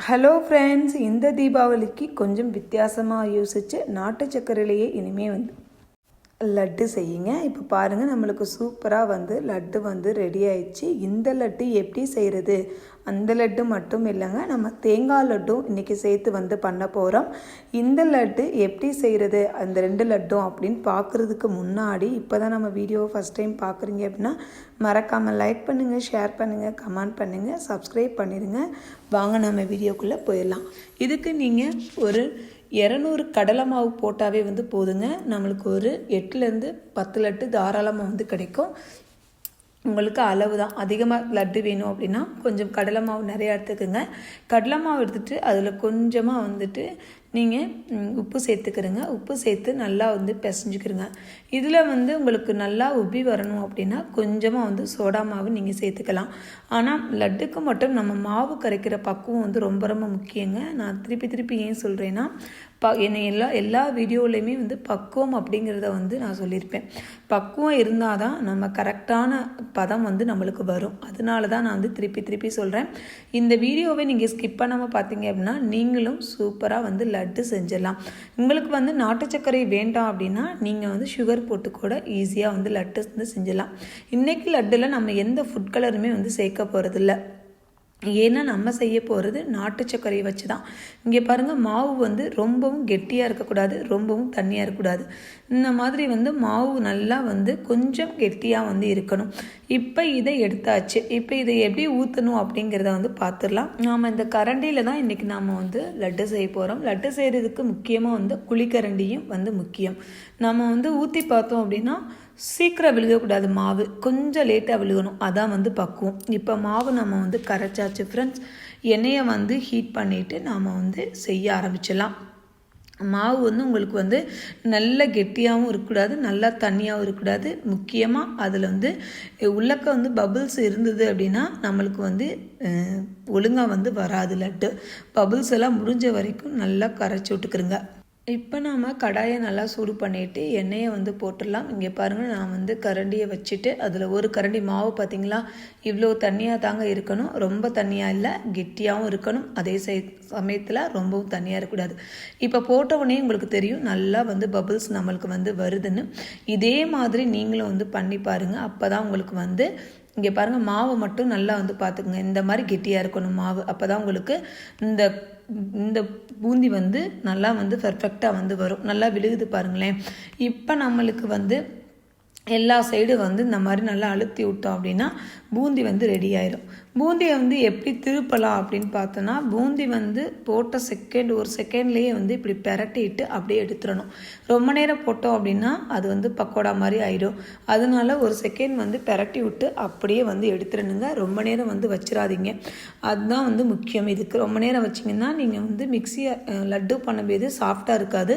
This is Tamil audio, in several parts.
ஹலோ ஃப்ரெண்ட்ஸ் இந்த தீபாவளிக்கு கொஞ்சம் வித்தியாசமாக யோசித்து நாட்டு சக்கரையிலேயே இனிமேல் வந்து லட்டு செய்யுங்க. இப்போ பாருங்கள் நம்மளுக்கு சூப்பராக வந்து லட்டு வந்து ரெடி ஆயிடுச்சு. இந்த லட்டு எப்படி செய்கிறது அந்த லட்டு மட்டும் இல்லைங்க நம்ம தேங்காய் லட்டும் இன்றைக்கி சேர்த்து வந்து பண்ண போகிறோம் இந்த லட்டு எப்படி செய்கிறது அந்த ரெண்டு லட்டும் அப்படின்னு பார்க்குறதுக்கு முன்னாடி இப்போ தான் நம்ம வீடியோ ஃபஸ்ட் டைம் பார்க்குறீங்க அப்படின்னா மறக்காமல் லைக் பண்ணுங்கள் ஷேர் பண்ணுங்கள் கமெண்ட் பண்ணுங்கள் சப்ஸ்கிரைப் பண்ணிடுங்க. வாங்க நம்ம வீடியோக்குள்ளே போயிடலாம். இதுக்கு நீங்கள் ஒரு இரநூறு கடலை மாவு போட்டாவே வந்து போதுங்க. நம்மளுக்கு ஒரு எட்டுலேருந்து பத்து லட்டு தாராளமாக வந்து கிடைக்கும். உங்களுக்கு அளவு தான். அதிகமாக லட்டு வேணும் அப்படின்னா கொஞ்சம் கடலை மாவு நிறையா எடுத்துக்கோங்க. கடலை மாவு எடுத்துகிட்டு அதில் கொஞ்சமாக வந்துட்டு நீங்கள் உப்பு சேர்த்துக்கிறங்க. உப்பு சேர்த்து நல்லா வந்து பிசைஞ்சுக்கிறங்க. இதில் வந்து உங்களுக்கு நல்லா உப்பி வரணும் அப்படின்னா கொஞ்சமாக வந்து சோடா மாவு நீங்கள் சேர்த்துக்கலாம். ஆனால் லட்டுக்கு மட்டும் நம்ம மாவு கரைக்கிற பக்குவம் வந்து ரொம்ப ரொம்ப முக்கியங்க. நான் திருப்பி திருப்பி ஏன் சொல்கிறேன்னா ப என்னை எல்லா எல்லா வீடியோலையுமே வந்து பக்குவம் அப்படிங்கிறத வந்து நான் சொல்லியிருப்பேன். பக்குவம் இருந்தால் தான் நம்ம கரெக்டான பதம் வந்து நம்மளுக்கு வரும். அதனால தான் நான் வந்து திருப்பி திருப்பி சொல்கிறேன் இந்த வீடியோவை நீங்கள் ஸ்கிப் பண்ணாமல் பார்த்தீங்க அப்படின்னா நீங்களும் சூப்பராக வந்து லட்டு செஞ்சிடலாம். உங்களுக்கு வந்து நாட்டு சர்க்கரை வேண்டாம் அப்படின்னா நீங்கள் வந்து சுகர் போட்டு கூட ஈஸியாக வந்து லட்டு வந்து செஞ்சிடலாம். இன்றைக்கி லட்டில் நம்ம எந்த ஃபுட் கலருமே வந்து சேர்க்க போகிறதில்ல ஏன்னா நம்ம செய்ய போகிறது நாட்டு சர்க்கரையை வச்சு தான் இங்கே பாருங்கள் மாவு வந்து ரொம்பவும் கெட்டியாக இருக்கக்கூடாது ரொம்பவும் தண்ணியாக இருக்கக்கூடாது. இந்த மாதிரி வந்து மாவு நல்லா வந்து கொஞ்சம் கெட்டியாக வந்து இருக்கணும். இப்போ இதை எடுத்தாச்சு. இப்போ இதை எப்படி ஊற்றணும் அப்படிங்கிறத வந்து பார்த்துடலாம் நாம் இந்த கரண்டியில் தான் இன்றைக்கி நாம் வந்து லட்டு செய்ய போகிறோம் லட்டு செய்கிறதுக்கு முக்கியமாக வந்து குழிக்கரண்டியும் வந்து முக்கியம். நம்ம வந்து ஊற்றி பார்த்தோம் அப்படின்னா சீக்கிரம் விழுகக்கூடாது மாவு. கொஞ்சம் லேட்டாக விழுகணும். அதான் வந்து பக்குவம். இப்போ மாவு நம்ம வந்து கரைச்சாச்சு ஃப்ரெண்ட்ஸ் எண்ணெயை வந்து ஹீட் பண்ணிவிட்டு நாம் வந்து செய்ய ஆரம்பிச்சிடலாம். மாவு வந்து உங்களுக்கு வந்து நல்ல கெட்டியாகவும் இருக்கக்கூடாது நல்லா தண்ணியாகவும் இருக்கக்கூடாது. முக்கியமாக அதில் வந்து உள்ளக்க வந்து பபுள்ஸ் இருந்தது அப்படின்னா நம்மளுக்கு வந்து ஒழுங்காக வந்து வராது லட்டு. பபுள்ஸ் எல்லாம் முடிஞ்ச வரைக்கும் நல்லா கரைச்சி விட்டுக்கிறங்க இப்போ நாம் கடாயை நல்லா சூடு பண்ணிவிட்டு எண்ணெயை வந்து போட்டுடலாம். இங்கே பாருங்கள் நான் வந்து கரண்டியை வச்சுட்டு அதில் ஒரு கரண்டி மாவு பார்த்திங்களா இவ்வளோ தண்ணியாக தாங்க இருக்கணும். ரொம்ப தண்ணியாக இல்லை கெட்டியாகவும் இருக்கணும். அதே சை சமயத்தில் ரொம்பவும் தண்ணியாக இருக்கக்கூடாது. இப்போ போட்ட உடனே உங்களுக்கு தெரியும் நல்லா வந்து பபுள்ஸ் நம்மளுக்கு வந்து வருதுன்னு. இதே மாதிரி நீங்களும் வந்து பண்ணி பாருங்கள் அப்போ தான் உங்களுக்கு வந்து இங்கே பாருங்கள் மாவை மட்டும் நல்லா வந்து பார்த்துக்குங்க. இந்த மாதிரி கெட்டியாக இருக்கணும் மாவு. அப்போ தான் உங்களுக்கு இந்த இந்த பூந்தி வந்து நல்லா வந்து பர்ஃபெக்டாக வந்து வரும். நல்லா விழுகுது பாருங்களேன். இப்போ நம்மளுக்கு வந்து எல்லா சைடும் வந்து இந்த மாதிரி நல்லா அழுத்தி விட்டோம் அப்படின்னா பூந்தி வந்து ரெடி ஆயிரும். பூந்தியை வந்து எப்படி திருப்பலாம் அப்படின்னு பார்த்தோன்னா பூந்தி வந்து போட்ட செகண்ட் ஒரு செகண்ட்லேயே வந்து இப்படி பெரட்டிட்டு அப்படியே எடுத்துடணும். ரொம்ப நேரம் போட்டோம் அப்படின்னா அது வந்து பக்கோடா மாதிரி ஆயிடும். அதனால ஒரு செகண்ட் வந்து பெரட்டி விட்டு அப்படியே வந்து எடுத்துடணுங்க. ரொம்ப நேரம் வந்து வச்சிடாதீங்க. அதுதான் வந்து முக்கியம். இதுக்கு ரொம்ப நேரம் வச்சிங்கன்னா நீங்கள் வந்து மிக்சியை லட்டு பண்ணும்போது சாஃப்டாக இருக்காது.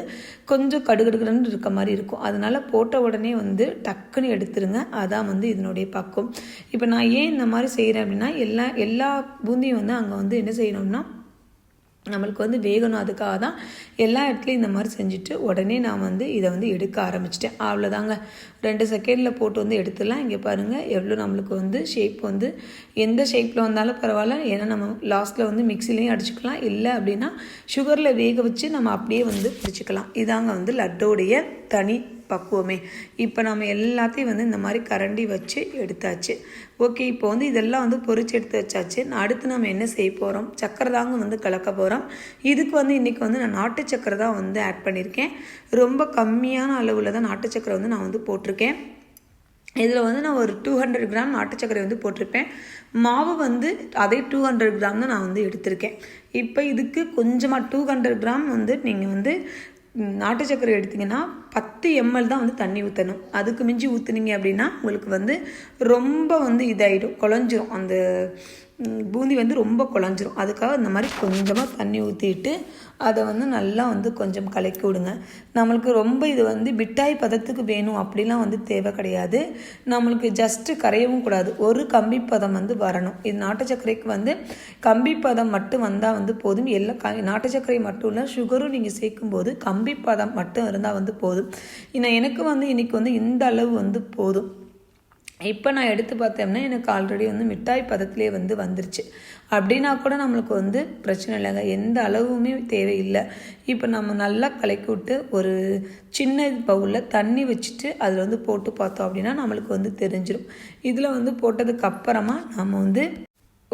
கொஞ்சம் கடுகடுகடுன்னு இருக்க மாதிரி இருக்கும். அதனால் போட்ட உடனே வந்து டக்குன்னு எடுத்துருங்க அதான் வந்து இதனுடைய பக்கம் இப்போ நான் ஏன் இந்த மாதிரி செய்கிறேன் அப்படின்னா எல்லா எல்லா பூந்தியும் வந்து அங்கே வந்து என்ன செய்யணும்னா நம்மளுக்கு வந்து வேகணும். அதுக்காக தான் எல்லா இடத்துலையும் இந்த மாதிரி செஞ்சுட்டு உடனே நான் வந்து இதை வந்து எடுக்க ஆரம்பிச்சிட்டேன். அவ்வளோதாங்க ரெண்டு செகண்டில் போட்டு வந்து எடுத்துடலாம். இங்கே பாருங்கள் எவ்வளோ நம்மளுக்கு வந்து ஷேப் வந்து எந்த ஷேப்பில் வந்தாலும் பரவாயில்ல. ஏன்னா நம்ம லாஸ்ட்டில் வந்து மிக்சிலையும் அடிச்சுக்கலாம். இல்லை அப்படின்னா சுகரில் வேக வச்சு நம்ம அப்படியே வந்து பிடிச்சிக்கலாம் இதாங்க வந்து லட்டோடைய தனி பக்குவமே. இப்போ நம்ம எல்லாத்தையும் வந்து இந்த மாதிரி கரண்டி வச்சு எடுத்தாச்சு. ஓகே இப்போ வந்து இதெல்லாம் வந்து பொறிச்சு எடுத்து வச்சாச்சு. அடுத்து நம்ம என்ன செய்ய போகிறோம் சக்கரை தாங்க வந்து கலக்க போகிறோம் இதுக்கு வந்து இன்றைக்கி வந்து நான் நாட்டு சக்கரை தான் வந்து ஆட் பண்ணியிருக்கேன் ரொம்ப கம்மியான அளவில் தான் நாட்டு சக்கரை வந்து நான் வந்து போட்டிருக்கேன். இதில் வந்து நான் ஒரு டூ ஹண்ட்ரட் கிராம் நாட்டு சக்கரை வந்து போட்டிருப்பேன். மாவு வந்து அதே டூ ஹண்ட்ரட் கிராம் தான் நான் வந்து எடுத்திருக்கேன். இப்போ இதுக்கு கொஞ்சமாக டூ ஹண்ட்ரட் கிராம் வந்து நீங்கள் வந்து நாட்டு சக்கரை எடுத்திங்கன்னா பத்து எம்எல் தான் வந்து தண்ணி ஊற்றணும் அதுக்கு மிஞ்சி ஊற்றுனீங்க அப்படின்னா உங்களுக்கு வந்து ரொம்ப வந்து இதாகிடும் குழஞ்சிரும். அந்த பூந்தி வந்து ரொம்ப குழஞ்சிரும். அதுக்காக இந்த மாதிரி கொஞ்சமாக தண்ணி ஊற்றிட்டு அதை வந்து நல்லா வந்து கொஞ்சம் கலக்கி விடுங்க. நம்மளுக்கு ரொம்ப இது வந்து மிட்டாய் பதத்துக்கு வேணும் அப்படிலாம் வந்து தேவை கிடையாது. நம்மளுக்கு ஜஸ்ட்டு கரையவும் கூடாது. ஒரு கம்பி பதம் வந்து வரணும். இது நாட்டு சர்க்கரைக்கு வந்து கம்பி பதம் மட்டும் வந்தால் வந்து போதும். எல்லா க நாட்டு சர்க்கரை மட்டும் இல்லை சுகரும் நீங்கள் சேர்க்கும்போது கம்பி பதம் மட்டும் இருந்தால் வந்து போதும். இன்னும் எனக்கு வந்து இன்றைக்கி வந்து இந்த அளவு வந்து போதும். இப்போ நான் எடுத்து பார்த்தோம்னா எனக்கு ஆல்ரெடி வந்து மிட்டாய் பதத்திலே வந்து வந்துருச்சு. அப்படின்னா கூட நம்மளுக்கு வந்து பிரச்சனை இல்லைங்க. எந்த அளவுமே தேவையில்லை. இப்போ நம்ம நல்லா கலக்கி விட்டு ஒரு சின்ன பவுலில் தண்ணி வச்சுட்டு அதில் வந்து போட்டு பார்த்தோம் அப்படின்னா நம்மளுக்கு வந்து தெரிஞ்சிடும் இதில் வந்து போட்டதுக்கப்புறமா நம்ம வந்து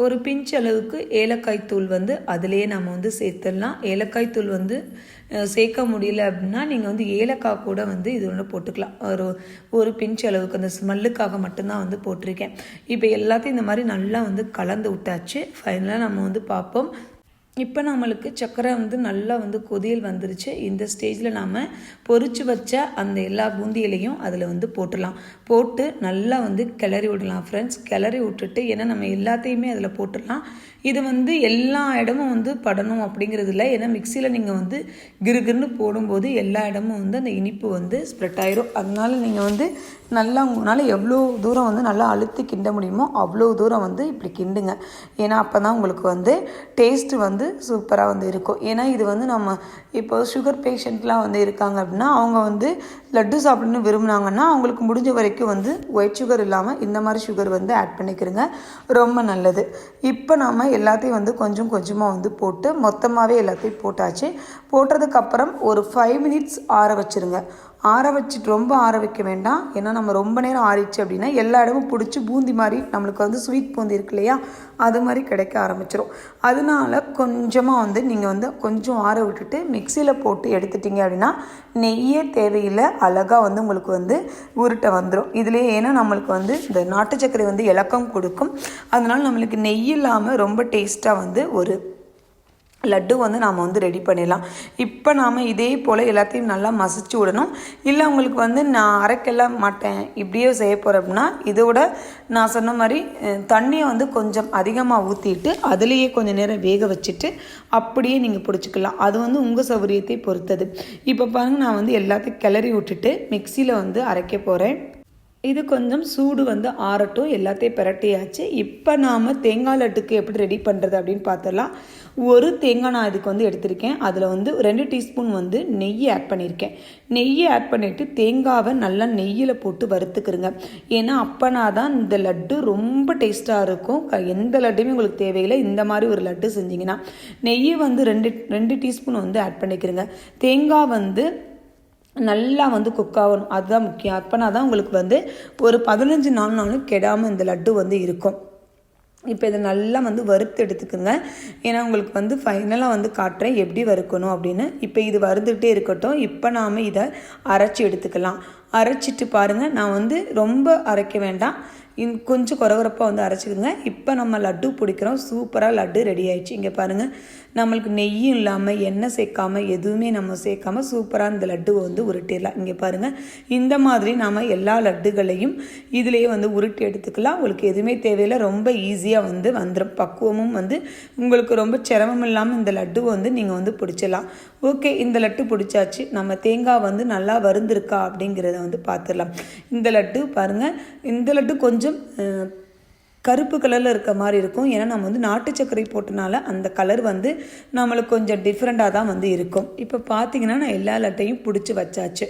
ஒரு பிஞ்ச் அளவுக்கு ஏலக்காய் தூள் வந்து அதிலேயே நம்ம வந்து சேர்த்துடலாம். ஏலக்காய் தூள் வந்து சேர்க்க முடியல அப்படின்னா நீங்கள் வந்து ஏலக்காய் கூட வந்து இது ஒன்று போட்டுக்கலாம். ஒரு ஒரு பிஞ்ச் அளவுக்கு அந்த ஸ்மெல்லுக்காக மட்டும்தான் வந்து போட்டிருக்கேன். இப்போ எல்லாத்தையும் இந்த மாதிரி நல்லா வந்து கலந்து விட்டாச்சு. ஃபைனலாக நம்ம வந்து பார்ப்போம். இப்போ நம்மளுக்கு சர்க்கரை வந்து நல்லா வந்து கொதியல் வந்துருச்சு. இந்த ஸ்டேஜில் நாம் பொறிச்சு வச்ச அந்த எல்லா பூந்தியிலையும் அதில் வந்து போட்டுடலாம். போட்டு நல்லா வந்து கிளறி விடலாம் ஃப்ரெண்ட்ஸ் கிளறி விட்டுட்டு ஏன்னா நம்ம எல்லாத்தையுமே அதில் போட்டுடலாம். இது வந்து எல்லா இடமும் வந்து படணும் அப்படிங்கிறது இல்லை ஏன்னா மிக்சியில் நீங்கள் வந்து கிருகிருன்னு போடும்போது எல்லா இடமும் வந்து அந்த இனிப்பு வந்து ஸ்ப்ரெட் ஆயிரும். அதனால நீங்கள் வந்து நல்லா உங்களால் எவ்வளோ தூரம் வந்து நல்லா அழுத்தி கிண்ட முடியுமோ அவ்வளோ தூரம் வந்து இப்படி கிண்டுங்க. ஏன்னா அப்போ தான் உங்களுக்கு வந்து டேஸ்ட்டு வந்து சூப்பராக வந்து இருக்கும். ஏன்னா இது வந்து நம்ம இப்போ சுகர் பேஷண்ட்லாம் வந்து இருக்காங்க அப்படின்னா அவங்க வந்து லட்டு சாப்பிடணும்னு விரும்புனாங்கன்னா அவங்களுக்கு முடிஞ்ச வரைக்கும் வந்து ஒயிட் சுகர் இல்லாமல் இந்த மாதிரி சுகர் வந்து ஆட் பண்ணிக்கிறங்க ரொம்ப நல்லது. இப்போ நாம் எல்லாத்தையும் வந்து கொஞ்சம் கொஞ்சமாக வந்து போட்டு மொத்தமாகவே எல்லாத்தையும் போட்டாச்சு. போட்டதுக்கப்புறம் ஒரு ஃபைவ் மினிட்ஸ் ஆற வச்சுருங்க. ஆற வச்சுட்டு ரொம்ப ஆற வைக்க வேண்டாம். ஏன்னா நம்ம ரொம்ப நேரம் ஆறிச்சு அப்படின்னா எல்லா இடமும் பிடிச்சி பூந்தி மாதிரி நம்மளுக்கு வந்து ஸ்வீட் பூந்தி இருக்கு இல்லையா? அது மாதிரி கிடைக்க ஆரம்பிச்சிடும் அதனால கொஞ்சமாக வந்து நீங்கள் வந்து கொஞ்சம் ஆற விட்டுட்டு மிக்சியில் போட்டு எடுத்துட்டீங்க அப்படின்னா நெய்யே தேவையில்லை. அழகாக வந்து உங்களுக்கு வந்து உருட்டை வந்துடும் இதுலேயே ஏன்னா நம்மளுக்கு வந்து இந்த நாட்டு சர்க்கரை வந்து இலக்கம் கொடுக்கும். அதனால நம்மளுக்கு நெய் இல்லாமல் ரொம்ப டேஸ்ட்டாக வந்து ஒரு லட்டு வந்து நாம் வந்து ரெடி பண்ணிடலாம். இப்போ நாம் இதே போல் எல்லாத்தையும் நல்லா மசிச்சு விடணும். இல்லை உங்களுக்கு வந்து நான் அரைக்கலாம் மாட்டேன் இப்படியே செய்ய போகிறேன் அப்படின்னா இதோட நான் சொன்ன மாதிரி தண்ணியை வந்து கொஞ்சம் அதிகமாக ஊற்றிட்டு அதுலேயே கொஞ்சம் நேரம் வேக வச்சுட்டு அப்படியே நீங்கள் பிடிச்சிக்கலாம். அது வந்து உங்கள் சௌகரியத்தை பொறுத்தது. இப்போ பாருங்கள் நான் வந்து எல்லாத்தையும் கிளறி விட்டுட்டு மிக்சியில் வந்து அரைக்க போகிறேன் இது கொஞ்சம் சூடு வந்து ஆறட்டும் எல்லாத்தையும் பிரட்டியாச்சு. இப்போ நாம் தேங்காய் லட்டுக்கு எப்படி ரெடி பண்ணுறது அப்படின்னு பார்த்தலாம் ஒரு தேங்காய் நான் இதுக்கு வந்து எடுத்திருக்கேன். அதில் வந்து ரெண்டு டீஸ்பூன் வந்து நெய் ஆட் பண்ணியிருக்கேன் நெய்யை ஆட் பண்ணிவிட்டு தேங்காவை நல்லா நெய்யில் போட்டு வறுத்துக்கிறங்க ஏன்னா அப்போனா தான் இந்த லட்டு ரொம்ப டேஸ்ட்டாக இருக்கும். எந்த லட்டுமே உங்களுக்கு தேவையில்லை. இந்த மாதிரி ஒரு லட்டு செஞ்சிங்கன்னா நெய்யை வந்து ரெண்டு ரெண்டு டீஸ்பூன் வந்து ஆட் பண்ணிக்கிறங்க தேங்காய் வந்து நல்லா வந்து குக் ஆகணும். அதுதான் முக்கியம். அப்போனா தான் உங்களுக்கு வந்து ஒரு பதினஞ்சு நாள் நாளும் கெடாமல் இந்த லட்டு வந்து இருக்கும். இப்போ இதை நல்லா வந்து வறுத்து எடுத்துக்குங்க. ஏன்னா உங்களுக்கு வந்து ஃபைனலாக வந்து காட்டுறேன் எப்படி வறுக்கணும் அப்படின்னு. இப்போ இது வறுத்துக்கிட்டே இருக்கட்டும். இப்போ நாம் இதை அரைச்சி எடுத்துக்கலாம். அரைச்சிட்டு பாருங்கள் நான் வந்து ரொம்ப அரைக்க வேண்டாம். இன் கொஞ்சம் குறகுறப்பாக வந்து அரைச்சிக்கோங்க. இப்போ நம்ம லட்டு பிடிக்கிறோம். சூப்பராக லட்டு ரெடி ஆயிடுச்சு. இங்கே பாருங்கள் நம்மளுக்கு நெய்யும் இல்லாமல் எண்ணெய் சேர்க்காம எதுவுமே நம்ம சேர்க்காம சூப்பராக இந்த லட்டுவை வந்து உருட்டிடலாம். இங்கே பாருங்கள் இந்த மாதிரி நாம் எல்லா லட்டுகளையும் இதிலேயே வந்து உருட்டி எடுத்துக்கலாம். உங்களுக்கு எதுவுமே தேவையில்லை. ரொம்ப ஈஸியாக வந்து வந்துடும் பக்குவமும் வந்து உங்களுக்கு ரொம்ப சிரமம் இல்லாமல் இந்த லட்டுவை வந்து நீங்கள் வந்து பிடிச்சிடலாம். ஓகே இந்த லட்டு பிடிச்சாச்சு. நம்ம தேங்காய் வந்து நல்லா வருந்திருக்கா அப்படிங்கிறத வந்து பார்த்துடலாம். இந்த லட்டு பாருங்கள் இந்த லட்டு கொஞ்சம் கருப்பு கலரில் இருக்க மாதிரி இருக்கும். ஏன்னா நம்ம வந்து நாட்டு சர்க்கரை போட்டனால அந்த கலர் வந்து நம்மளுக்கு கொஞ்சம் டிஃப்ரெண்ட்டாக தான் வந்து இருக்கும். இப்போ பார்த்தீங்கன்னா நான் எல்லா லட்டையும் பிடிச்சி வச்சாச்சு.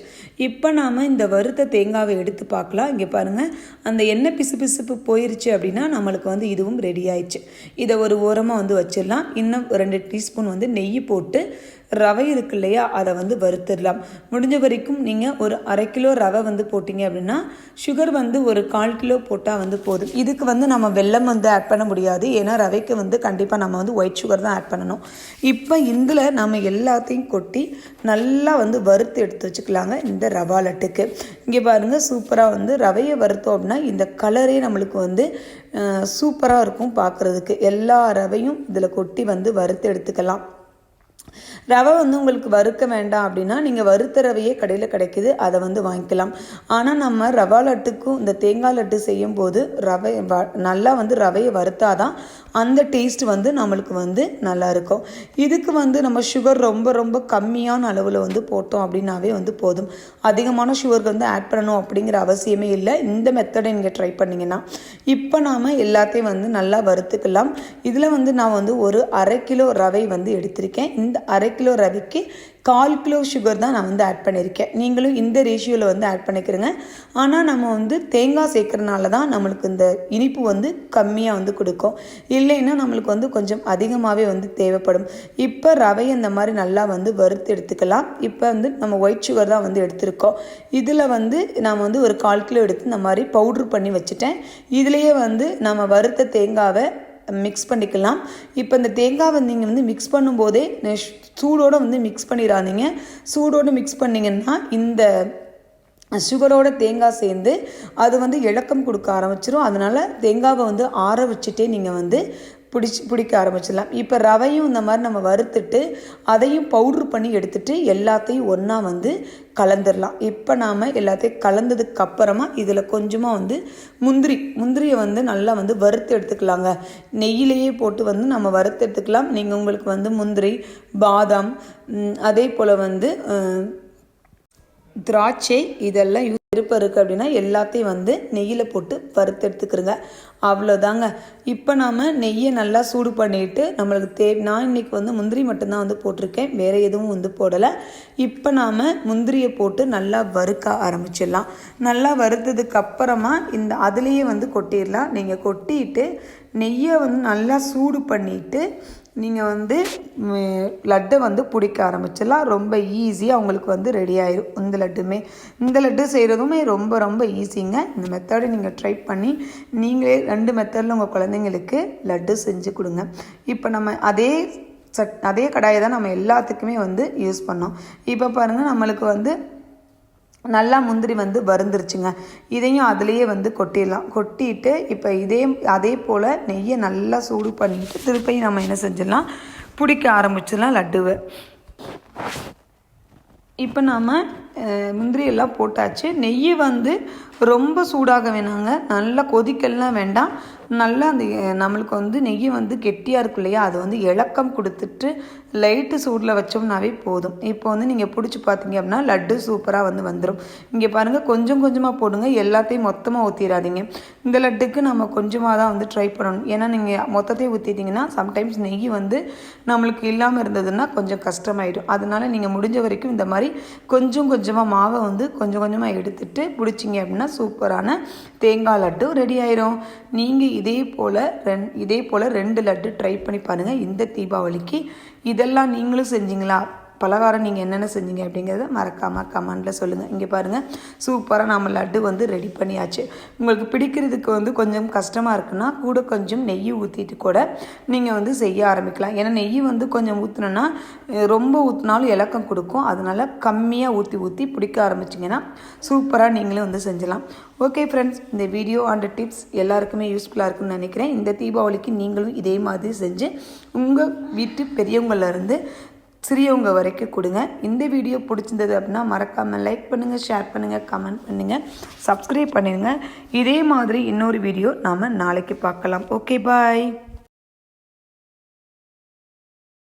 இப்போ நாம் இந்த வறுத்த தேங்காவை எடுத்து பார்க்கலாம் இங்கே பாருங்கள் அந்த எண்ணெய் பிசு பிசுப்பு போயிருச்சு அப்படின்னா நம்மளுக்கு வந்து இதுவும் ரெடி ஆயிடுச்சு. இதை ஒரு ஓரமாக வந்து வச்சிடலாம். இன்னும் ரெண்டு டீஸ்பூன் வந்து நெய் போட்டு ரவை இருக்கு இல்லையா அதை வந்து வறுத்துடலாம். முடிஞ்ச வரைக்கும் நீங்கள் ஒரு அரை கிலோ ரவை வந்து போட்டிங்க அப்படின்னா சுகர் வந்து ஒரு கால் கிலோ போட்டால் வந்து போதும். இதுக்கு வந்து நம்ம வெல்லம் வந்து ஆட் பண்ண முடியாது. ஏன்னா ரவைக்கு வந்து கண்டிப்பாக நம்ம வந்து ஒயிட் சுகர் தான் ஆட் பண்ணணும். இப்போ இதில் நம்ம எல்லாத்தையும் கொட்டி நல்லா வந்து வறுத்து எடுத்து வச்சுக்கலாங்க இந்த ரவா லட்டுக்கு. இங்கே பாருங்கள் சூப்பராக வந்து ரவையை வறுத்தோம் அப்படின்னா இந்த கலரே நம்மளுக்கு வந்து சூப்பராக இருக்கும் பார்க்குறதுக்கு எல்லா ரவையும் இதில் கொட்டி வந்து வறுத்து எடுத்துக்கலாம். ரவை வந்து உங்களுக்கு வறுக்க வேண்டாம் அப்படின்னா நீங்கள் வறுத்த ரவையே கடையில் கிடைக்குது அதை வந்து வாங்கிக்கலாம். ஆனால் நம்ம ரவா லட்டுக்கும் இந்த தேங்காய் லட்டு செய்யும் போது ரவை நல்லா வந்து ரவையை வறுத்தாதான் அந்த டேஸ்ட் வந்து நம்மளுக்கு வந்து நல்லா இருக்கும். இதுக்கு வந்து நம்ம சுகர் ரொம்ப ரொம்ப கம்மியான அளவில் வந்து போட்டோம் அப்படின்னாவே வந்து போதும். அதிகமான சுகர் வந்து ஆட் பண்ணணும் அப்படிங்கிற அவசியமே இல்லை. இந்த மெத்தடை நீங்கள் ட்ரை பண்ணிங்கன்னா இப்போ நாம் எல்லாத்தையும் வந்து நல்லா வறுத்துக்கலாம். இதில் வந்து நான் வந்து ஒரு அரை கிலோ ரவை வந்து எடுத்திருக்கேன். இந்த அரை கிலோ ரவைக்கு கால் கிலோ சுகர் தான் நான் வந்து ஆட் பண்ணியிருக்கேன். நீங்களும் இந்த ரேஷியோவில் வந்து ஆட் பண்ணிக்கிறேங்க. ஆனால் நம்ம வந்து தேங்காய் சேர்க்குறனால தான் நம்மளுக்கு இந்த இனிப்பு வந்து கம்மியாக வந்து கொடுக்கும். இல்லைன்னா நம்மளுக்கு வந்து கொஞ்சம் அதிகமாகவே வந்து தேவைப்படும். இப்போ ரவை இந்த மாதிரி நல்லா வந்து வறுத்து எடுத்துக்கலாம். இப்போ வந்து நம்ம ஒயிட் சுகர் தான் வந்து எடுத்திருக்கோம். இதில் வந்து நாம் வந்து ஒரு கால் கிலோ எடுத்து இந்த மாதிரி பவுட்ரு பண்ணி வச்சுட்டேன். இதுலேயே வந்து நம்ம வறுத்த தேங்காவை மிக்ஸ் பண்ணிக்கலாம். இப்போ இந்த தேங்காவை நீங்கள் வந்து மிக்ஸ் பண்ணும்போதே சூடோடு வந்து மிக்ஸ் பண்ணிடாதீங்க. சூடோடு மிக்ஸ் பண்ணிங்கன்னா இந்த சுகரோட தேங்காய் சேர்ந்து அது வந்து இழக்கம் கொடுக்க ஆரம்பிச்சிடும் அதனால் தேங்காவை வந்து ஆற வச்சுட்டே நீங்கள் வந்து பிடிச்சி பிடிக்க ஆரம்பிச்சிடலாம். இப்போ ரவையும் இந்த மாதிரி நம்ம வறுத்துட்டு அதையும் பவுட்ரு பண்ணி எடுத்துட்டு எல்லாத்தையும் ஒன்றா வந்து கலந்துடலாம். இப்போ நாம் எல்லாத்தையும் கலந்ததுக்கு அப்புறமா இதில் கொஞ்சமாக வந்து முந்திரி முந்திரியை வந்து நல்லா வந்து வறுத்து எடுத்துக்கலாங்க. நெய்யிலேயே போட்டு வந்து நம்ம வறுத்து எடுத்துக்கலாம். நீங்கள் உங்களுக்கு வந்து முந்திரி பாதாம் அதே போல் வந்து திராட்சை இதெல்லாம் யூ விருப்பம் இருக்குது அப்படின்னா எல்லாத்தையும் வந்து நெய்யில் போட்டு வறுத்தெடுத்துக்கிறோங்க. அவ்வளோதாங்க இப்போ நாம் நெய்யை நல்லா சூடு பண்ணிட்டு நம்மளுக்கு தே நான் இன்றைக்கி வந்து முந்திரி மட்டும்தான் வந்து போட்டிருக்கேன். வேறு எதுவும் வந்து போடலை. இப்போ நாம் முந்திரியை போட்டு நல்லா வறுக்க ஆரம்பிச்சிடலாம். நல்லா வறுத்ததுக்கு அப்புறமா இந்த அதுலேயே வந்து கொட்டிடலாம். நீங்கள் கொட்டிட்டு நெய்யை வந்து நல்லா சூடு பண்ணிவிட்டு நீங்கள் வந்து லட்டை வந்து பிடிக்க ஆரம்பிச்சிடலாம். ரொம்ப ஈஸியாக உங்களுக்கு வந்து ரெடி ஆயிடும் இந்த லட்டுமே. இந்த லட்டு செய்கிறதுமே ரொம்ப ரொம்ப ஈஸிங்க இந்த மெத்தடை நீங்கள் ட்ரை பண்ணி நீங்களே ரெண்டு மெத்தடில் உங்கள் குழந்தைங்களுக்கு லட்டு செஞ்சு கொடுங்க. இப்போ நம்ம அதே சட் அதே கடாயை தான் நம்ம எல்லாத்துக்குமே வந்து யூஸ் பண்ணோம். இப்போ பாருங்கள் நம்மளுக்கு வந்து நல்லா முந்திரி வந்து வருந்துருச்சுங்க இதையும் அதுலேயே வந்து கொட்டிடலாம். கொட்டிட்டு இப்போ இதே அதே போல் நெய்யை நல்லா சூடு பண்ணிட்டு திருப்பியும் நம்ம என்ன செஞ்சிடலாம்? பிடிக்க ஆரம்பிச்சிடலாம் லட்டுவை. இப்போ நாம் முந்திரியெல்லாம் போட்டாச்சு. நெய் வந்து ரொம்ப சூடாக வேணாங்க. நல்லா கொதிக்கலாம் வேண்டாம். நல்லா அந்த நம்மளுக்கு வந்து நெய் வந்து கெட்டியாக இருக்கும் இல்லையா? அது வந்து இலக்கம் கொடுத்துட்டு லைட்டு சூடில் வச்சோம்னாவே போதும். இப்போ வந்து நீங்கள் பிடிச்சி பார்த்தீங்க அப்படின்னா லட்டு சூப்பராக வந்து வந்துடும் இங்கே பாருங்கள் கொஞ்சம் கொஞ்சமாக போடுங்க. எல்லாத்தையும் மொத்தமாக ஊற்றிடாதீங்க இந்த லட்டுக்கு நம்ம கொஞ்சமாக தான் வந்து ட்ரை பண்ணணும். ஏன்னா நீங்கள் மொத்தத்தையும் ஊற்றிட்டிங்கன்னா சம்டைம்ஸ் நெய் வந்து நம்மளுக்கு இல்லாமல் இருந்ததுன்னா கொஞ்சம் கஷ்டமாயிடும். அதனால் நீங்கள் முடிஞ்ச வரைக்கும் இந்த மாதிரி கொஞ்சம் கொஞ்சமாக மாவை வந்து கொஞ்சம் கொஞ்சமாக எடுத்துட்டு பிடிச்சிங்க அப்படின்னா சூப்பரான தேங்காய் லட்டு ரெடி ஆயிரும். நீங்கள் இதே போல் ரெண் இதே போல் ரெண்டு லட்டு ட்ரை பண்ணி பாருங்கள் இந்த தீபாவளிக்கு இது இதெல்லாம் நீங்களும் செஞ்சீங்களா? பலகாரம் நீங்கள் என்னென்ன செஞ்சீங்க அப்படிங்கிறத மறக்காமல் கமெண்டில் சொல்லுங்கள் இங்கே பாருங்கள் சூப்பராக நம்ம லட்டு வந்து ரெடி பண்ணியாச்சு. உங்களுக்கு பிடிக்கிறதுக்கு வந்து கொஞ்சம் கஷ்டமாக இருக்குன்னா கூட கொஞ்சம் நெய் ஊற்றிட்டு கூட நீங்கள் வந்து செய்ய ஆரம்பிக்கலாம். ஏன்னா நெய் வந்து கொஞ்சம் ஊற்றுனோன்னா ரொம்ப ஊற்றினாலும் இலக்கம் கொடுக்கும். அதனால் கம்மியாக ஊற்றி ஊற்றி பிடிக்க ஆரம்பிச்சிங்கன்னா சூப்பராக நீங்களும் வந்து செஞ்சலாம். ஓகே ஃப்ரெண்ட்ஸ் இந்த வீடியோ அண்ட் டிப்ஸ் எல்லாருக்குமே யூஸ்ஃபுல்லாக இருக்குன்னு நினைக்கிறேன். இந்த தீபாவளிக்கு நீங்களும் இதே மாதிரி செஞ்சு உங்கள் வீட்டு பெரியவங்களிருந்து சிறியவங்க வரைக்கும் கொடுங்க. இந்த வீடியோ பிடிச்சிருந்தது அப்படின்னா மறக்காமல் லைக் பண்ணுங்கள் ஷேர் பண்ணுங்கள் கமெண்ட் பண்ணுங்கள் சப்ஸ்கிரைப் பண்ணிடுங்க. இதே மாதிரி இன்னொரு வீடியோ நாம் நாளைக்கு பார்க்கலாம். Okay bye